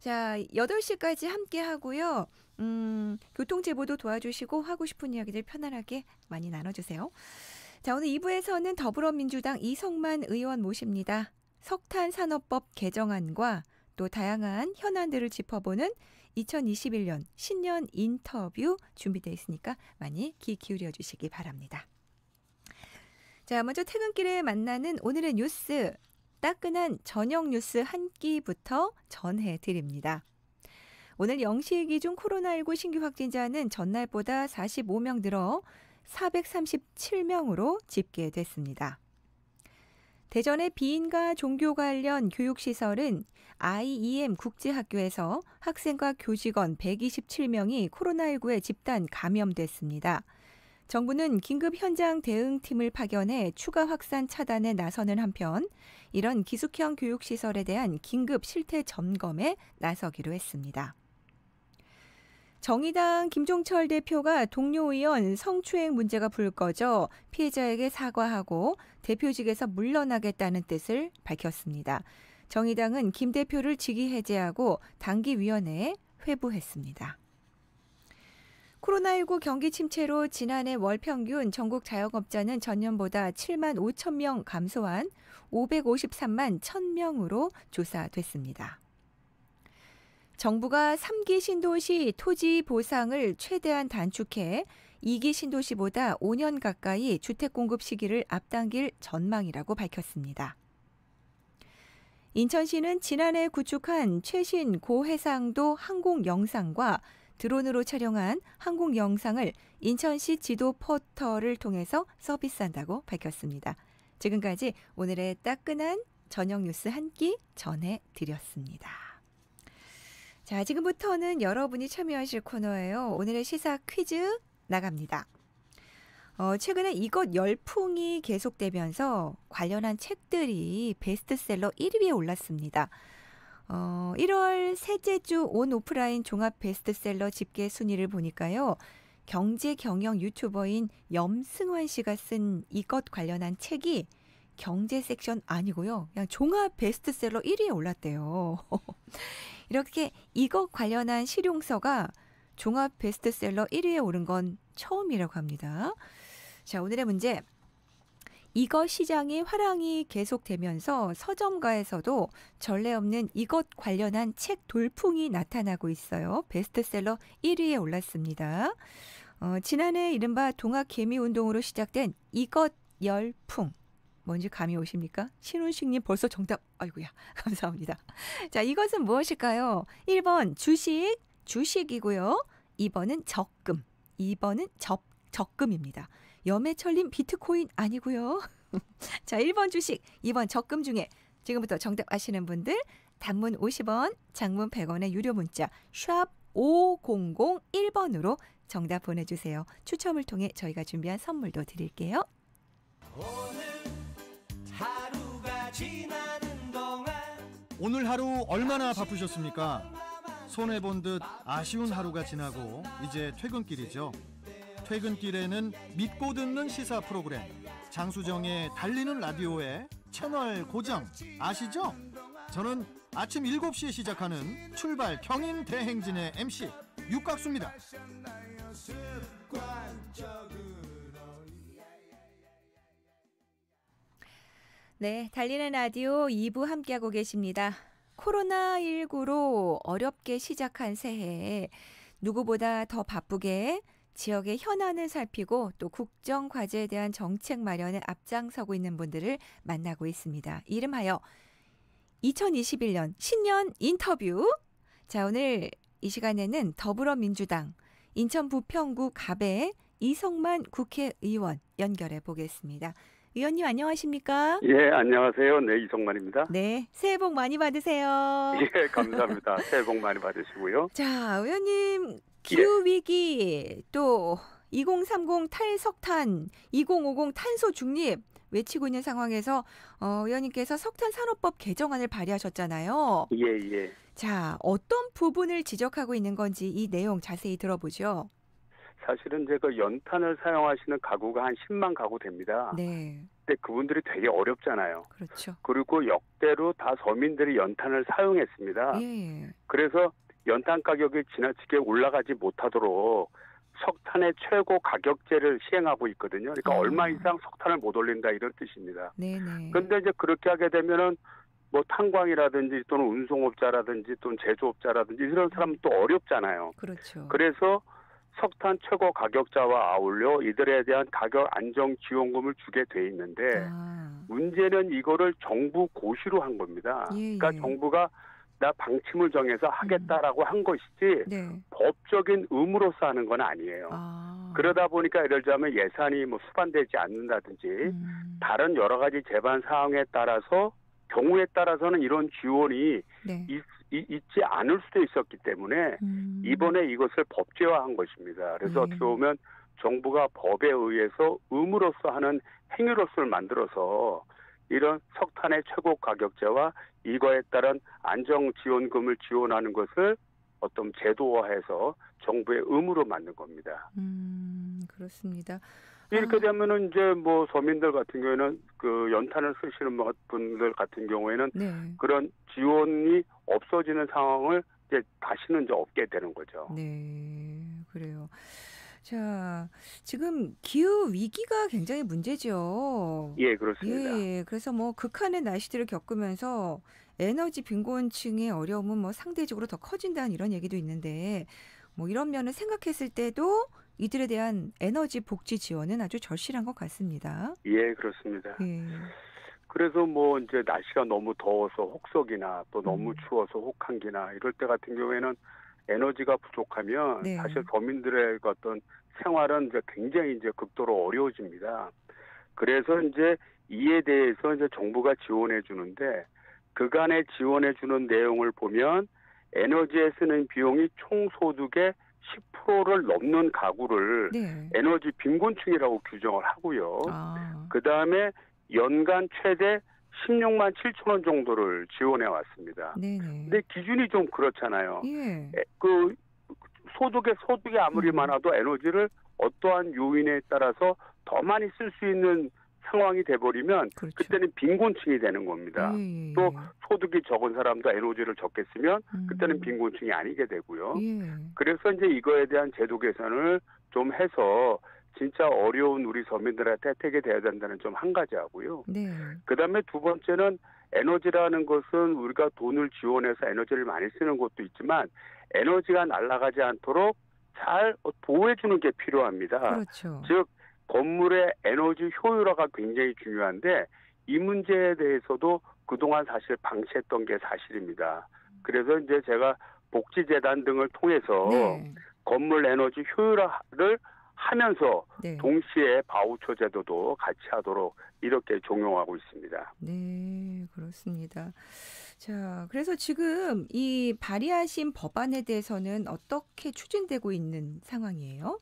자, 8시까지 함께 하고요. 음, 교통 제보도 도와주시고 하고 싶은 이야기들 편안하게 많이 나눠주세요. 자, 오늘 2부에서는 더불어민주당 이성만 의원 모십니다. 석탄 산업법 개정안과 또 다양한 현안들을 짚어보는 2021년 신년 인터뷰 준비되어 있으니까 많이 귀 기울여 주시기 바랍니다. 자, 먼저 퇴근길에 만나는 오늘의 뉴스 따끈한 저녁 뉴스 한 끼부터 전해 드립니다. 오늘 0시 기준 코로나19 신규 확진자는 전날보다 45명 늘어 437명으로 집계됐습니다. 대전의 비인가 종교 관련 교육시설은 IEM 국제학교에서 학생과 교직원 127명이 코로나19에 집단 감염됐습니다. 정부는 긴급 현장 대응팀을 파견해 추가 확산 차단에 나서는 한편 이런 기숙형 교육시설에 대한 긴급 실태 점검에 나서기로 했습니다. 정의당 김종철 대표가 동료 의원 성추행 문제가 불거져 피해자에게 사과하고 대표직에서 물러나겠다는 뜻을 밝혔습니다. 정의당은 김 대표를 직위 해제하고 당기위원회에 회부했습니다. 코로나19 경기 침체로 지난해 월 평균 전국 자영업자는 전년보다 7만 5천 명 감소한 553만 1,000명으로 조사됐습니다. 정부가 3기 신도시 토지 보상을 최대한 단축해 2기 신도시보다 5년 가까이 주택 공급 시기를 앞당길 전망이라고 밝혔습니다. 인천시는 지난해 구축한 최신 고해상도 항공 영상과 드론으로 촬영한 항공 영상을 인천시 지도 포털을 통해서 서비스한다고 밝혔습니다. 지금까지 오늘의 따끈한 저녁 뉴스 한 끼 전해드렸습니다. 자, 지금부터는 여러분이 참여하실 코너예요. 오늘의 시사 퀴즈 나갑니다. 어, 최근에 이것 열풍이 계속되면서 관련한 책들이 베스트셀러 1위에 올랐습니다. 어, 1월 셋째 주 온 오프라인 종합 베스트셀러 집계 순위를 보니까요. 경제 경영 유튜버인 염승환 씨가 쓴 이것 관련한 책이 경제 섹션 아니고요. 그냥 종합 베스트셀러 1위에 올랐대요. 이렇게 이것 관련한 실용서가 종합 베스트셀러 1위에 오른 건 처음이라고 합니다. 자, 오늘의 문제. 이것 시장의 화랑이 계속되면서 서점가에서도 전례 없는 이것 관련한 책 돌풍이 나타나고 있어요. 베스트셀러 1위에 올랐습니다. 어, 지난해 이른바 동학 개미 운동으로 시작된 이것 열풍. 뭔지 감이 오십니까? 신훈식님 벌써 정답. 아이고야. 감사합니다. 자, 이것은 무엇일까요? 1번 주식, 주식이고요. 2번은 적금. 2번은 적, 적금입니다. 염해철님 비트코인 아니고요. 자, 1번 주식, 2번 적금 중에 지금부터 정답 아시는 분들 단문 50원, 장문 100원의 유료 문자 샵 5001번으로 정답 보내주세요. 추첨을 통해 저희가 준비한 선물도 드릴게요. 오늘 하루 얼마나 바쁘셨습니까? 손해본 듯 아쉬운 하루가 지나고 이제 퇴근길이죠. 퇴근길에는 믿고 듣는 시사 프로그램 장수정의 달리는 라디오의 채널 고정 아시죠? 저는 아침 7시에 시작하는 출발 경인 대행진의 MC 육각수입니다. 네, 달리는 라디오 2부 함께하고 계십니다. 코로나19로 어렵게 시작한 새해에 누구보다 더 바쁘게 지역의 현안을 살피고 또 국정 과제에 대한 정책 마련에 앞장서고 있는 분들을 만나고 있습니다. 이름하여 2021년 신년 인터뷰. 자, 오늘 이 시간에는 더불어민주당 인천 부평구 갑의 이성만 국회의원 연결해 보겠습니다. 의원님 안녕하십니까? 예, 안녕하세요. 네, 이성만입니다. 네, 새해 복 많이 받으세요. 예, 감사합니다. 새해 복 많이 받으시고요. 자, 의원님 기후 위기 또 2030 탈석탄, 2050 탄소 중립 외치고 있는 상황에서 어, 의원님께서 석탄 산업법 개정안을 발의하셨잖아요. 예, 예. 자, 어떤 부분을 지적하고 있는 건지 이 내용 자세히 들어보죠. 사실은 이제 그 연탄을 사용하시는 가구가 한 10만 가구 됩니다. 네. 근데 그분들이 되게 어렵잖아요. 그렇죠. 그리고 역대로 다 서민들이 연탄을 사용했습니다. 예, 예. 그래서 연탄 가격이 지나치게 올라가지 못하도록 석탄의 최고 가격제를 시행하고 있거든요. 그러니까 아. 얼마 이상 석탄을 못 올린다 이런 뜻입니다. 네네. 근데 이제 그렇게 하게 되면은 뭐 탄광이라든지 또는 운송업자라든지 또는 제조업자라든지 이런 사람은 또 어렵잖아요. 그렇죠. 그래서 석탄 최고 가격자와 아울러 이들에 대한 가격 안정 지원금을 주게 돼 있는데 아, 문제는 이거를 정부 고시로 한 겁니다. 예, 그러니까 예. 정부가 나 방침을 정해서 하겠다라고 한 것이지 네. 법적인 의무로서 하는 건 아니에요. 아. 그러다 보니까 예를 들자면 예산이 뭐 수반되지 않는다든지 음, 다른 여러 가지 재반 사항에 따라서 경우에 따라서는 이런 지원이 네. 있, 지 않을 수도 있었기 때문에 음, 이번에 이것을 법제화한 것입니다. 그래서 네. 어떻게 보면 정부가 법에 의해서 의무로서 하는 행위로서를 만들어서 이런 석탄의 최고 가격제와 이거에 따른 안정 지원금을 지원하는 것을 어떤 제도화해서 정부의 의무로 만든 겁니다. 음, 그렇습니다. 이렇게 아. 되면은 이제 뭐 서민들 같은 경우에는 그 연탄을 쓰시는 뭐 분들 같은 경우에는 네. 그런 지원이 없어지는 상황을 이제 다시는 이제 없게 되는 거죠. 네, 그래요. 자, 지금 기후 위기가 굉장히 문제죠. 예, 그렇습니다. 예, 그래서 뭐 극한의 날씨들을 겪으면서 에너지 빈곤층의 어려움은 뭐 상대적으로 더 커진다는 이런 얘기도 있는데 뭐 이런 면을 생각했을 때도 이들에 대한 에너지 복지 지원은 아주 절실한 것 같습니다. 예, 그렇습니다. 예, 그래서 뭐 이제 날씨가 너무 더워서 혹석이나 또 너무 음. 추워서 혹한기나 이럴 때 같은 경우에는 에너지가 부족하면 네. 사실 서민들의 그 어떤 생활은 이제 굉장히 이제 극도로 어려워집니다. 그래서 이제 이에 대해서 이제 정부가 지원해 주는데 그간에 지원해 주는 내용을 보면 에너지에 쓰는 비용이 총 소득의 10%를 넘는 가구를 네. 에너지 빈곤층이라고 규정을 하고요. 아, 그 다음에 연간 최대 16만 7천 원 정도를 지원해 왔습니다. 네네. 근데 기준이 좀 그렇잖아요. 예, 에, 그 소득의 소득이 아무리 음. 많아도 에너지를 어떠한 요인에 따라서 더 많이 쓸 수 있는 상황이 돼버리면 그렇죠. 그때는 빈곤층이 되는 겁니다. 예, 예, 또 예. 소득이 적은 사람도 에너지를 적게 쓰면 그때는 음. 빈곤층이 아니게 되고요. 예, 그래서 이제 이거에 대한 제도 개선을 좀 해서 진짜 어려운 우리 서민들한테 혜택이 돼야 된다는 점 한 가지 하고요. 네, 그 다음에 두 번째는 에너지라는 것은 우리가 돈을 지원해서 에너지를 많이 쓰는 것도 있지만 에너지가 날아가지 않도록 잘 보호해주는 게 필요합니다. 그렇죠. 즉 건물의 에너지 효율화가 굉장히 중요한데 이 문제에 대해서도 그동안 사실 방치했던 게 사실입니다. 그래서 이제 제가 복지재단 등을 통해서 네, 건물 에너지 효율화를 하면서 네. 동시에 바우처 제도도 같이 하도록 이렇게 종용하고 있습니다. 네, 그렇습니다. 자, 그래서 지금 이 발의하신 법안에 대해서는 어떻게 추진되고 있는 상황이에요?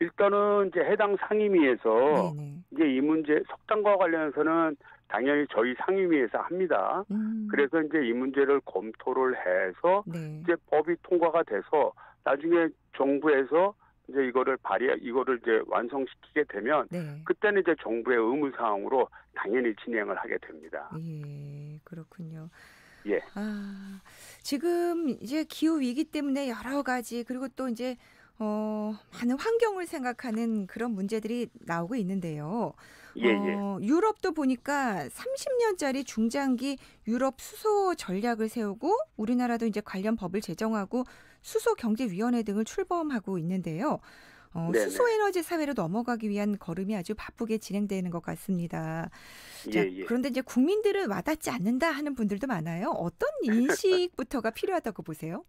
일단은 이제 해당 상임위에서 네네. 이제 이 문제 석탄과 관련해서는 당연히 저희 상임위에서 합니다. 음, 그래서 이제 이 문제를 검토를 해서 네. 이제 법이 통과가 돼서 나중에 정부에서 이제 이거를 발의 이거를 이제 완성시키게 되면 네. 그때는 이제 정부의 의무 사항으로 당연히 진행을 하게 됩니다. 예, 그렇군요. 예. 아, 지금 이제 기후 위기 때문에 여러 가지 그리고 또 이제 어, 많은 환경을 생각하는 그런 문제들이 나오고 있는데요. 예, 예. 어, 유럽도 보니까 30년짜리 중장기 유럽 수소 전략을 세우고 우리나라도 이제 관련 법을 제정하고 수소 경제 위원회 등을 출범하고 있는데요. 어. 수소 에너지 사회로 넘어가기 위한 걸음이 아주 바쁘게 진행되는 것 같습니다. 자, 예, 예. 그런데 이제 국민들은 와닿지 않는다 하는 분들도 많아요. 어떤 인식부터가 필요하다고 보세요?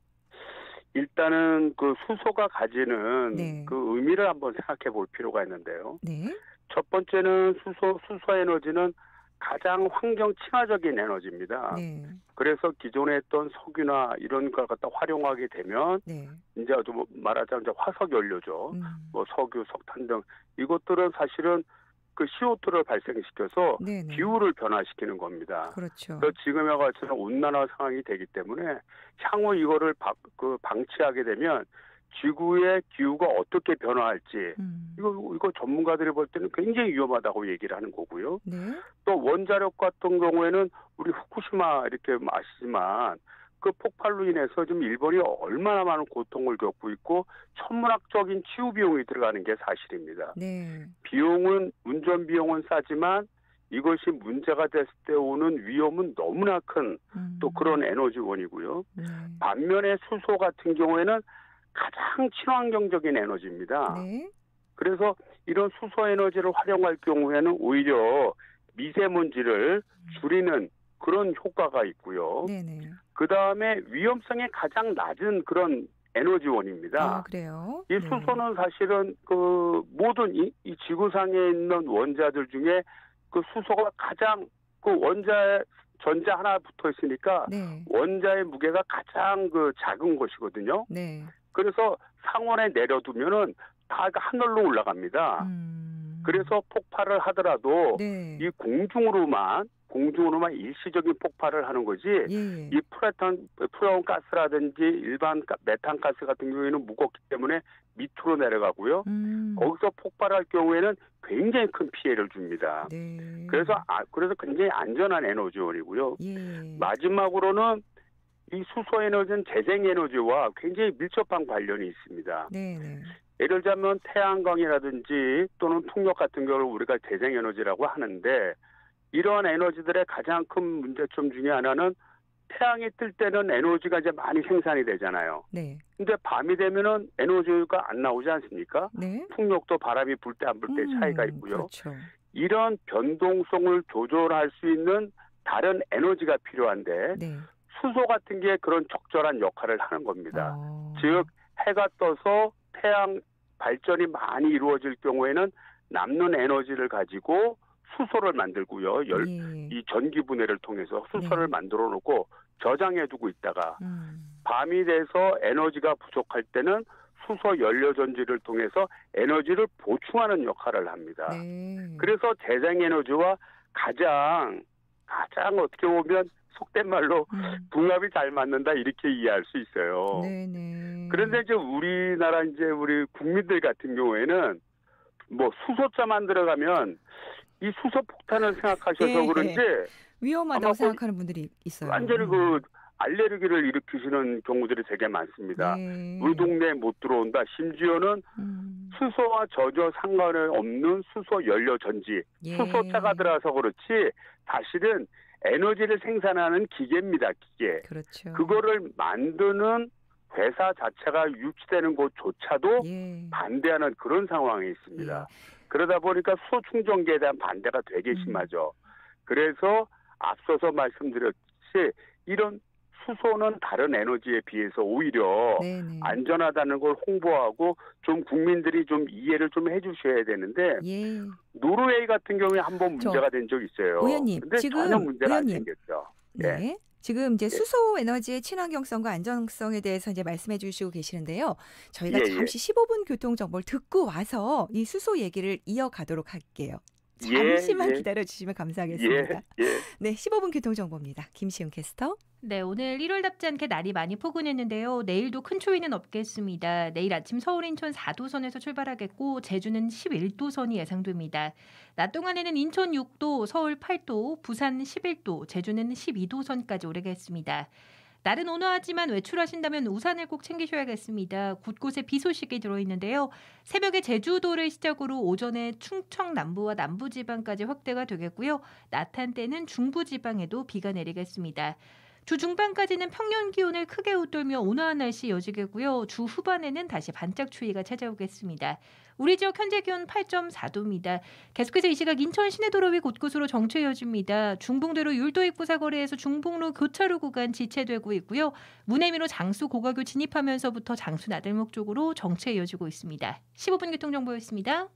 일단은 그 수소가 가지는 네. 그 의미를 한번 생각해 볼 필요가 있는데요. 네. 첫 번째는 수소 수소 에너지는 가장 환경 친화적인 에너지입니다. 네. 그래서 기존에 했던 석유나 이런 걸 갖다 활용하게 되면 네. 이제 좀 말하자면 이제 화석 연료죠. 음. 뭐 석유, 석탄 등 이것들은 사실은 그 CO2를 발생시켜서 네네. 기후를 변화시키는 겁니다. 그렇죠. 그래서 지금과 같이는 온난화 상황이 되기 때문에 향후 이거를 바- 그 방치하게 되면 지구의 기후가 어떻게 변화할지 음. 이거 이거 전문가들이 볼 때는 굉장히 위험하다고 얘기를 하는 거고요. 네. 또 원자력 같은 경우에는 우리 후쿠시마 이렇게 아시지만 그 폭발로 인해서 지금 일본이 얼마나 많은 고통을 겪고 있고 천문학적인 치유 비용이 들어가는 게 사실입니다. 네. 비용은 운전 비용은 싸지만 이것이 문제가 됐을 때 오는 위험은 너무나 큰또 음. 그런 에너지원이고요. 네. 반면에 수소 같은 경우에는 가장 친환경적인 에너지입니다. 네. 그래서 이런 수소 에너지를 활용할 경우에는 오히려 미세먼지를 줄이는 그런 효과가 있고요. 네, 네. 그 다음에 위험성이 가장 낮은 그런 에너지원입니다. 아, 그래요? 이 네. 수소는 사실은 그 모든 이, 이 지구상에 있는 원자들 중에 그 수소가 가장 그 원자 전자 하나 붙어 있으니까 네. 원자의 무게가 가장 그 작은 것이거든요. 네. 그래서 상온에 내려두면은 다 하늘로 올라갑니다. 음. 그래서 폭발을 하더라도 네. 이 공중으로만 공중으로만 일시적인 폭발을 하는 거지 예. 이 프레탄 프레온 가스라든지 일반 가- 메탄 가스 같은 경우에는 무겁기 때문에 밑으로 내려가고요. 음. 거기서 폭발할 경우에는 굉장히 큰 피해를 줍니다. 네. 그래서 아, 그래서 굉장히 안전한 에너지원이고요. 예. 마지막으로는 이 수소 에너지는 재생 에너지와 굉장히 밀접한 관련이 있습니다. 네, 네. 예를 들자면 태양광이라든지 또는 풍력 같은 경우를 우리가 재생 에너지라고 하는데 이러한 에너지들의 가장 큰 문제점 중에 하나는 태양이 뜰 때는 에너지가 이제 많이 생산이 되잖아요. 네. 근데 밤이 되면은 에너지가 안 나오지 않습니까? 네. 풍력도 바람이 불 때 안 불때 음, 차이가 있고요. 그렇죠. 이런 변동성을 조절할 수 있는 다른 에너지가 필요한데 네. 수소 같은 게 그런 적절한 역할을 하는 겁니다. 어. 즉 해가 떠서 태양 발전이 많이 이루어질 경우에는 남는 에너지를 가지고 수소를 만들고요. 열, 예. 이 전기 분해를 통해서 수소를 네. 만들어 놓고 저장해 두고 있다가 음. 밤이 돼서 에너지가 부족할 때는 수소 연료 전지를 통해서 에너지를 보충하는 역할을 합니다. 네. 그래서 재생 에너지와 가장 가장 어떻게 보면 속된 말로 음. 궁합이 잘 맞는다 이렇게 이해할 수 있어요. 네, 네. 그런데 이제 우리나라 이제 우리 국민들 같은 경우에는 뭐 수소자만 들어가면 이 수소 폭탄을 생각하셔서 예, 그런지 위험하다고 아마 생각하는 분들이 있어요. 완전히 음. 그 알레르기를 일으키시는 경우들이 되게 많습니다. 네. 우리 동네에 못 들어온다. 심지어는 음. 수소와 전혀 상관이 없는 수소 연료 전지, 예. 수소차가 들어와서 그렇지 사실은 에너지를 생산하는 기계입니다. 기계. 그렇죠. 그거를 만드는 회사 자체가 유치되는 곳조차도 예. 반대하는 그런 상황에 있습니다. 예. 그러다 보니까 수소 충전기에 대한 반대가 되게 음. 심하죠. 그래서 앞서서 말씀드렸듯이 이런 수소는 다른 에너지에 비해서 오히려 네, 네. 안전하다는 걸 홍보하고 좀 국민들이 좀 이해를 좀 해주셔야 되는데 예. 노르웨이 같은 경우에 한번 저, 문제가 된적 있어요. 의원님, 근데 지금 전혀 문제가 의원님. 안 생겼죠. 네. 지금 이제 수소 에너지의 친환경성과 안전성에 대해서 이제 말씀해 주시고 계시는데요. 저희가 예, 예. 잠시 15분 교통 정보를 듣고 와서 이 수소 얘기를 이어가도록 할게요. 예, 잠시만 예. 기다려 주시면 예, 감사하겠습니다. 예. 네, 15분 교통 정보입니다. 김시훈 캐스터. 네, 오늘 1월 답지 않게 날이 많이 포근했는데요. 내일도 큰 추위는 없겠습니다. 내일 아침 서울 인천 4도선에서 출발하겠고 제주는 11도선이 예상됩니다. 낮 동안에는 인천 6도, 서울 8도, 부산 11도, 제주는 12도선까지 오르겠습니다. 날은 온화하지만 외출하신다면 우산을 꼭 챙기셔야겠습니다. 곳곳에 비 소식이 들어있는데요. 새벽에 제주도를 시작으로 오전에 충청 남부와 남부 지방까지 확대가 되겠고요. 낮 한때는 중부 지방에도 비가 내리겠습니다. 주 중반까지는 평년 기온을 크게 웃돌며 온화한 날씨 이어지겠고요. 주 후반에는 다시 반짝 추위가 찾아오겠습니다. 우리 지역 현재 기온 8.4도입니다. 계속해서 이 시각 인천 시내도로 위 곳곳으로 정체 이어집니다. 중봉대로 율도 입구 사 거리에서 중봉로 교차로 구간 지체되고 있고요. 문해미로 장수 고가교 진입하면서부터 장수 나들목 쪽으로 정체 이어지고 있습니다. 15분 교통정보였습니다.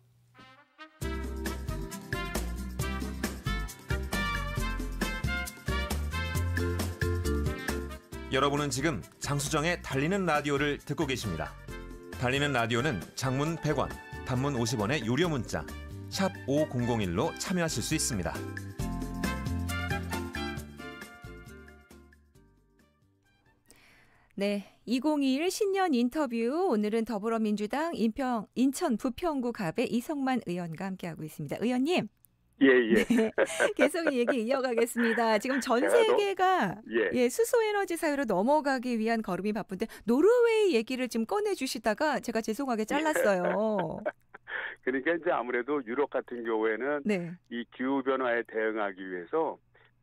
여러분은 지금 장수정의 달리는 라디오를 듣고 계십니다. 달리는 라디오는 장문 100원, 단문 50원의 유료 문자 샵 5001로 참여하실 수 있습니다. 네, 2021 신년 인터뷰 오늘은 더불어민주당 인평 인천 부평구 갑의 이성만 의원과 함께하고 있습니다. 의원님, 예, 예. 네, 계속 얘기 이어가겠습니다. 지금 전 네, 세계가 예. 예, 수소 에너지 사회로 넘어가기 위한 걸음이 바쁜데 노르웨이 얘기를 지금 꺼내 주시다가 제가 죄송하게 잘랐어요. 그러니까 이제 아무래도 유럽 같은 경우에는 네. 이 기후 변화에 대응하기 위해서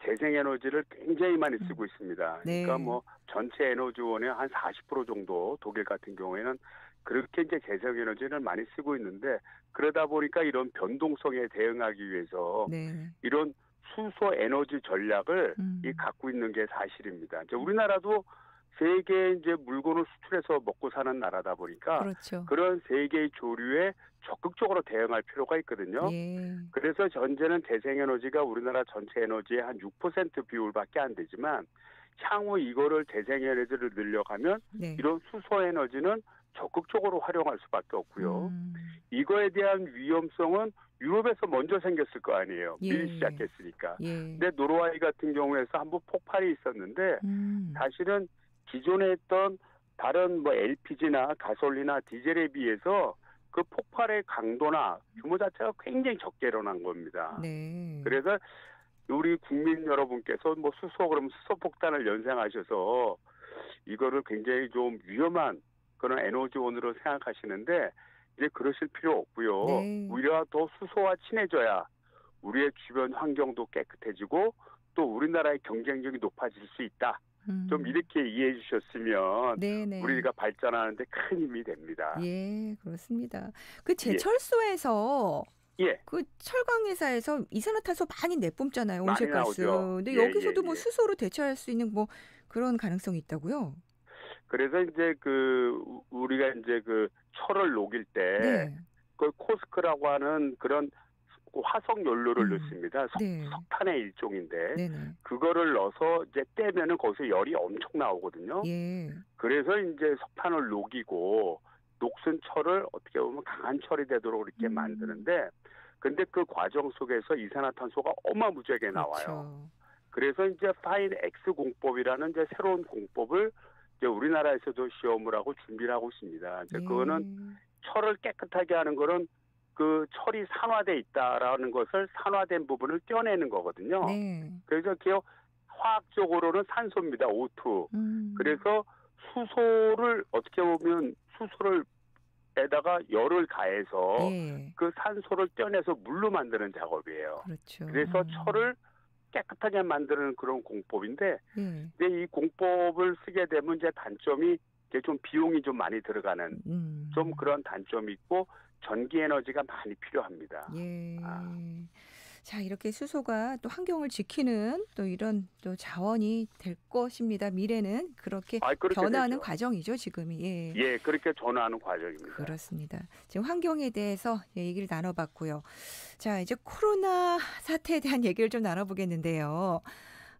재생 에너지를 굉장히 많이 쓰고 있습니다. 네. 그러니까 뭐 전체 에너지원의 한 40% 정도 독일 같은 경우에는 그렇게 이제 재생 에너지를 많이 쓰고 있는데 그러다 보니까 이런 변동성에 대응하기 위해서 네. 이런 수소 에너지 전략을 음. 이 갖고 있는 게 사실입니다. 이제 우리나라도 세계 이제 물건을 수출해서 먹고 사는 나라다 보니까 그렇죠. 그런 세계의 조류에 적극적으로 대응할 필요가 있거든요. 예. 그래서 현재는 재생에너지가 우리나라 전체 에너지의 한 6% 비율밖에 안 되지만 향후 이거를 재생에너지를 늘려가면 네. 이런 수소 에너지는 적극적으로 활용할 수밖에 없고요. 음. 이거에 대한 위험성은 유럽에서 먼저 생겼을 거 아니에요. 예. 미리 시작했으니까. 예. 근데 노르웨이 같은 경우에서 한 번 폭발이 있었는데 음. 사실은 기존에 했던 다른 뭐 LPG나 가솔리나 디젤에 비해서 그 폭발의 강도나 규모 자체가 굉장히 적게 일어난 겁니다. 네. 그래서 우리 국민 여러분께서 뭐 수소 그러면 수소 폭탄을 연상하셔서 이거를 굉장히 좀 위험한 그런 에너지원으로 생각하시는데 이제 그러실 필요 없고요. 네. 오히려 더 수소와 친해져야 우리의 주변 환경도 깨끗해지고 또 우리나라의 경쟁력이 높아질 수 있다. 음. 좀 이렇게 이해해 주셨으면 네네. 우리가 발전하는데 큰 힘이 됩니다. 예, 그렇습니다. 그 제철소에서 예. 그 철강 회사에서 이산화탄소 많이 내뿜잖아요. 많이 온실가스. 나오죠. 근데 예, 여기서도 예, 뭐 예. 수소로 대체할 수 있는 뭐 그런 가능성이 있다고요? 그래서 이제 그 우- 우리가 이제 그 철을 녹일 때 네. 그 코스크라고 하는 그런 화석 연료를 음. 넣습니다. 석, 네. 석탄의 일종인데 네네. 그거를 넣어서 이제 떼면은 거기서 열이 엄청 나오거든요. 예. 그래서 이제 석탄을 녹이고 녹슨 철을 어떻게 보면 강한 철이 되도록 이렇게 음. 만드는데 근데 그 과정 속에서 이산화탄소가 어마무지하게 나와요. 그렇죠. 그래서 이제 파인 X 공법이라는 이제 새로운 공법을 이제 우리나라에서도 시험을 하고 준비를 하고 있습니다. 이제 그거는 철을 깨끗하게 하는 거는 그 철이 산화돼 있다라는 것을 산화된 부분을 떼어내는 거거든요. 네. 그래서 그 화학적으로는 산소입니다. O2. 음. 그래서 수소를 어떻게 보면 수소를 에다가 열을 가해서 예. 그 산소를 떼어내서 물로 만드는 작업이에요. 그렇죠. 그래서 음. 철을 깨끗하게 만드는 그런 공법인데 예. 근데 이 공법을 쓰게 되면 이제 단점이 이게 좀 비용이 좀 많이 들어가는 음. 좀 그런 단점이 있고 전기 에너지가 많이 필요합니다. 예. 아. 자, 이렇게 수소가 또 환경을 지키는 또 이런 또 자원이 될 것입니다. 미래는 그렇게 아, 그렇게 변화하는 되죠. 과정이죠, 지금이. 예. 예, 그렇게 전화하는 과정입니다. 그렇습니다. 지금 환경에 대해서 예, 얘기를 나눠봤고요. 자, 이제 코로나 사태에 대한 얘기를 좀 나눠보겠는데요.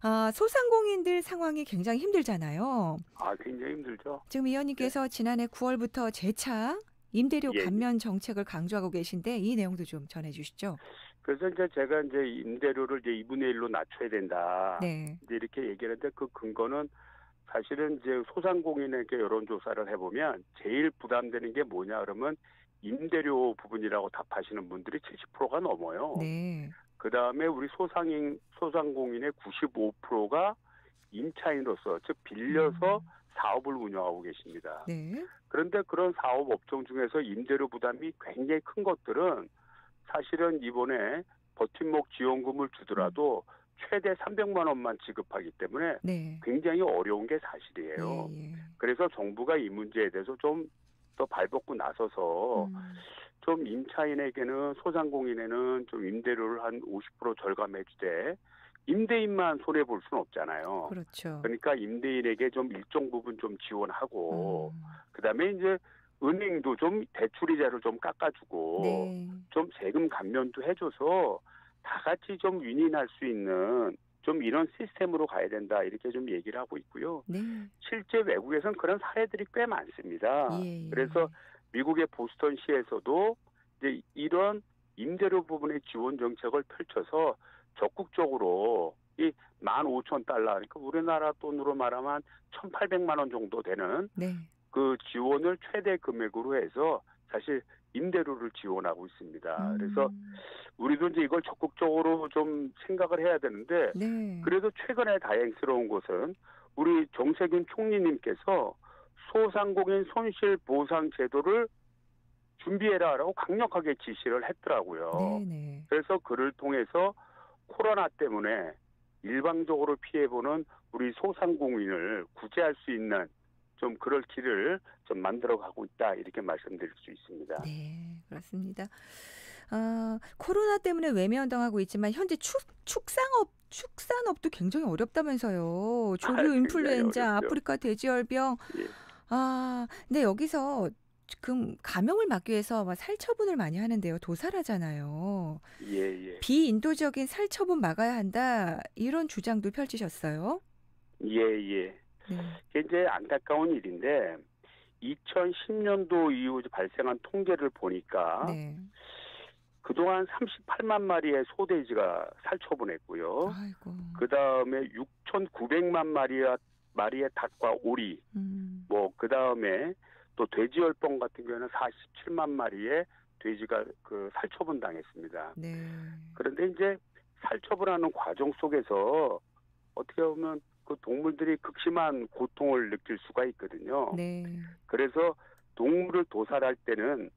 아, 소상공인들 상황이 굉장히 힘들잖아요. 아, 굉장히 힘들죠. 지금 위원님께서 지난해 9월부터 재차 임대료 예, 예. 감면 정책을 강조하고 계신데 이 내용도 좀 전해 주시죠. 그래서 이제 제가 이제 임대료를 이제 2분의 1로 낮춰야 된다. 네. 이제 이렇게 얘기를 했는데 그 근거는 사실은 이제 소상공인에게 여론조사를 해보면 제일 부담되는 게 뭐냐 그러면 임대료 부분이라고 답하시는 분들이 70%가 넘어요. 네. 그 다음에 우리 소상인 소상공인의 95%가 임차인으로서 즉 빌려서 음. 사업을 운영하고 계십니다. 네. 그런데 그런 사업 업종 중에서 임대료 부담이 굉장히 큰 것들은 사실은 이번에 버팀목 지원금을 주더라도 최대 300만 원만 지급하기 때문에 네. 굉장히 어려운 게 사실이에요. 예, 예. 그래서 정부가 이 문제에 대해서 좀 더 발벗고 나서서 음, 좀 임차인에게는 소상공인에는 좀 임대료를 한 50% 절감해 주되 임대인만 손해 볼 수는 없잖아요. 그렇죠. 그러니까 임대인에게 좀 일정 부분 좀 지원하고 음, 그다음에 이제 은행도 좀 대출 이자를 좀 깎아주고 네. 좀 세금 감면도 해줘서 다 같이 좀 윈윈할 수 있는 좀 이런 시스템으로 가야 된다 이렇게 좀 얘기를 하고 있고요. 네. 실제 외국에서는 그런 사례들이 꽤 많습니다. 예, 예. 그래서 미국의 보스턴 시에서도 이제 이런 임대료 부분의 지원 정책을 펼쳐서 적극적으로 이 15,000달러 그러니까 우리나라 돈으로 말하면 1,800만 원 정도 되는 네. 그 지원을 최대 금액으로 해서 사실 임대료를 지원하고 있습니다. 그래서 음. 우리도 이제 이걸 적극적으로 좀 생각을 해야 되는데 네. 그래도 최근에 다행스러운 것은 우리 정세균 총리님께서 소상공인 손실 보상 제도를 준비해라라고 강력하게 지시를 했더라고요. 네, 네. 그래서 그를 통해서 코로나 때문에 일방적으로 피해보는 우리 소상공인을 구제할 수 있는 좀 그럴 길을 좀 만들어 가고 있다 이렇게 말씀드릴 수 있습니다. 네, 그렇습니다. 아, 코로나 때문에 외면당하고 있지만 현재 축, 축산업 축산업도 굉장히 어렵다면서요. 조류 아, 인플루엔자. 아프리카 돼지열병. 예. 아, 근데 여기서 지금 감염을 막기 위해서 막 살처분을 많이 하는데요. 도살하잖아요. 예, 예. 비인도적인 살처분 막아야 한다. 이런 주장도 펼치셨어요. 예, 예. 네. 이게 이제 안타까운 일인데 2010년도 이후 발생한 통계를 보니까 네. 그동안 38만 마리의 소돼지가 살처분했고요. 그 다음에 6,900만 마리의 마리의 닭과 오리, 음. 뭐그 다음에 또 돼지 열병 같은 경우에는 47만 마리의 돼지가 그 살처분 당했습니다. 네. 그런데 이제 살처분하는 과정 속에서 어떻게 보면 그 동물들이 극심한 고통을 느낄 수가 있거든요. 네. 그래서 동물을 도살할 때는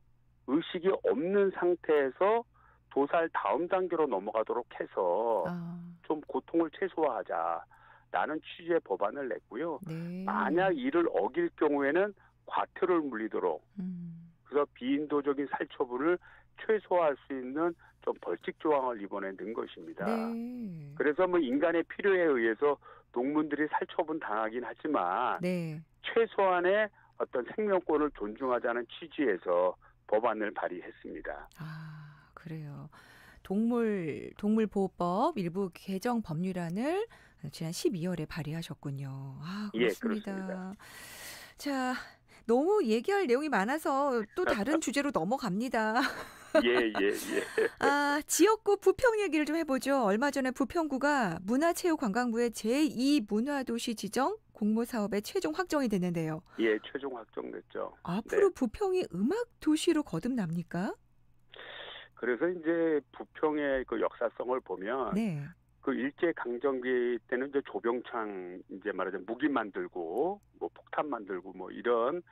의식이 없는 상태에서 도살 다음 단계로 넘어가도록 해서 아. 좀 고통을 최소화하자 라는 취지의 법안을 냈고요. 네. 만약 이를 어길 경우에는 과태료를 물리도록 음. 그래서 비인도적인 살처분을 최소화할 수 있는 좀 벌칙 조항을 이번에 넣은 것입니다. 네. 그래서 뭐 인간의 필요에 의해서 동물들이 살처분 당하긴 하지만 네. 최소한의 어떤 생명권을 존중하자는 취지에서 법안을 발의했습니다. 아, 그래요. 동물 동물보호법 일부 개정 법률안을 지난 12월에 발의하셨군요. 아, 예, 그렇습니다. 그렇습니다. 자, 너무 얘기할 내용이 많아서 또 다른 주제로 넘어갑니다. 예, 예, 예. 아, 지역구 부평 얘기를 좀 해보죠. 얼마 전에 부평구가 문화체육관광부의 제2 문화도시 지정 공모 사업에 최종 확정이 됐는데요. 예, 최종 확정됐죠. 앞으로 네. 부평이 음악 도시로 거듭납니까? 그래서 이제 부평의 그 역사성을 보면 네. 그 일제 강점기 때는 이제 조병창 이제 말하자면 무기 만들고 뭐 폭탄 만들고 뭐 이런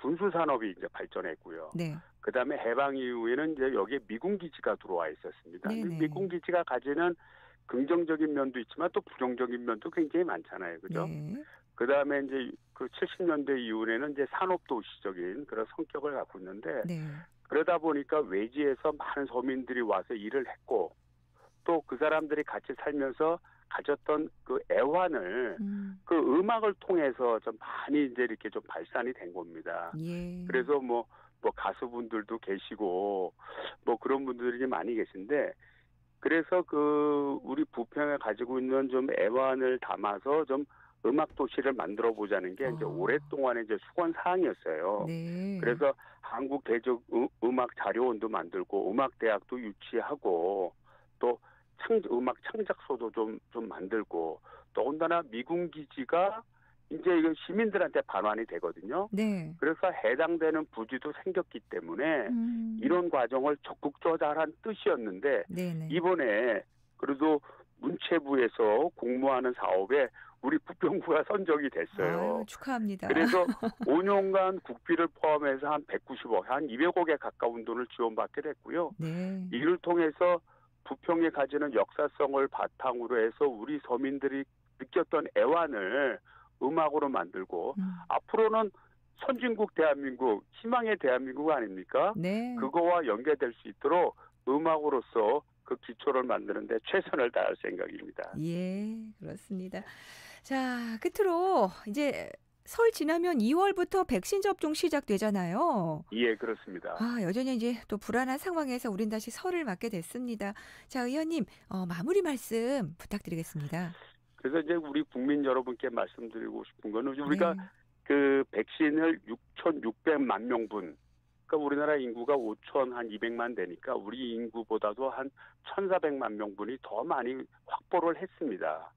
군수 산업이 이제 발전했고요. 네. 그다음에 해방 이후에는 이제 여기에 미군 기지가 들어와 있었습니다. 네네. 미군 기지가 가지는 긍정적인 면도 있지만 또 부정적인 면도 굉장히 많잖아요. 그죠? 네. 그다음에 이제 그 70년대 이후에는 이제 산업 도시적인 그런 성격을 갖고 있는데 네. 그러다 보니까 외지에서 많은 서민들이 와서 일을 했고 또 그 사람들이 같이 살면서 가졌던 그 애환을 음, 그 음악을 통해서 좀 많이 이제 이렇게 좀 발산이 된 겁니다. 예. 그래서 뭐, 뭐 가수분들도 계시고 뭐 그런 분들이 많이 계신데 그래서 그 우리 부평에 가지고 있는 좀 애환을 담아서 좀 음악 도시를 만들어 보자는 게 이제 어. 오랫동안의 이제 수건 사항이었어요. 네. 그래서 한국 대적 음- 음악 자료원도 만들고 음악 대학도 유치하고 또 창, 음악 창작소도 좀, 좀 만들고 더군다나 미군 기지가 이제 이거 시민들한테 반환이 되거든요. 네. 그래서 해당되는 부지도 생겼기 때문에 음, 이런 과정을 적극적으로 뜻이었는데 네네. 이번에 그래도 문체부에서 공모하는 사업에 우리 부평구가 선정이 됐어요. 아유, 축하합니다. 그래서 5년간 국비를 포함해서 한 190억, 한 200억에 가까운 돈을 지원받게 됐고요. 네. 이를 통해서 부평이 가지는 역사성을 바탕으로 해서 우리 서민들이 느꼈던 애환을 음악으로 만들고 음, 앞으로는 선진국 대한민국, 희망의 대한민국 아닙니까? 네. 그거와 연계될 수 있도록 음악으로서 그 기초를 만드는데 최선을 다할 생각입니다. 예, 그렇습니다. 자, 끝으로 이제 설 지나면 2월부터 백신 접종 시작되잖아요. 예, 그렇습니다. 아, 여전히 이제 또 불안한 상황에서 우린 다시 설을 맞게 됐습니다. 자, 의원님, 어, 마무리 말씀 부탁드리겠습니다. 그래서 이제 우리 국민 여러분께 말씀드리고 싶은 거는 우리가 네. 그 백신을 6,600만 명분 그러니까 우리나라 인구가 5천 한 200만 되니까 우리 인구보다도 한 1,400만 명분이 더 많이 확보를 했습니다.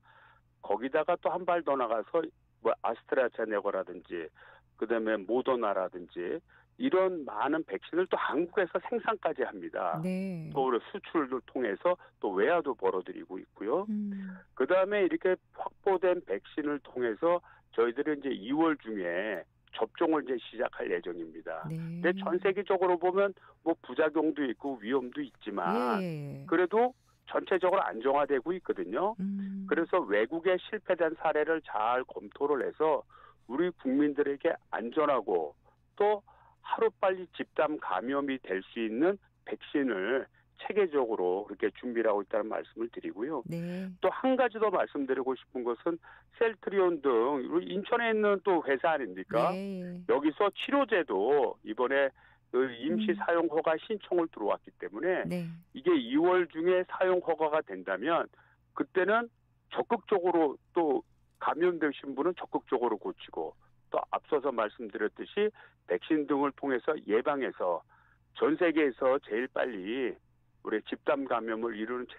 거기다가 또 한 발 더 나가서 뭐 아스트라제네카라든지 그다음에 모더나라든지 이런 많은 백신을 또 한국에서 생산까지 합니다. 네. 또 수출을 통해서 또 외화도 벌어들이고 있고요. 음. 그 다음에 이렇게 확보된 백신을 통해서 저희들은 이제 2월 중에 접종을 이제 시작할 예정입니다. 네. 근데 전 세계적으로 보면 뭐 부작용도 있고 위험도 있지만 예. 그래도 전체적으로 안정화되고 있거든요. 음. 그래서 외국에 실패된 사례를 잘 검토를 해서 우리 국민들에게 안전하고 또 하루빨리 집단 감염이 될 수 있는 백신을 체계적으로 그렇게 준비를 하고 있다는 말씀을 드리고요. 네. 또 한 가지 더 말씀드리고 싶은 것은 셀트리온 등 인천에 있는 또 회사 아닙니까? 네. 여기서 치료제도 이번에 그 임시 음. 사용 허가 신청을 들어왔기 때문에 네. 이게 2월 중에 사용 허가가 된다면 그때는 적극적으로 또 감염되신 분은 적극적으로 고치고 또 앞서서 말씀드렸듯이 백신 등을 통해서 예방해서 전 세계에서 제일 빨리 우리 집단 감염을 이루는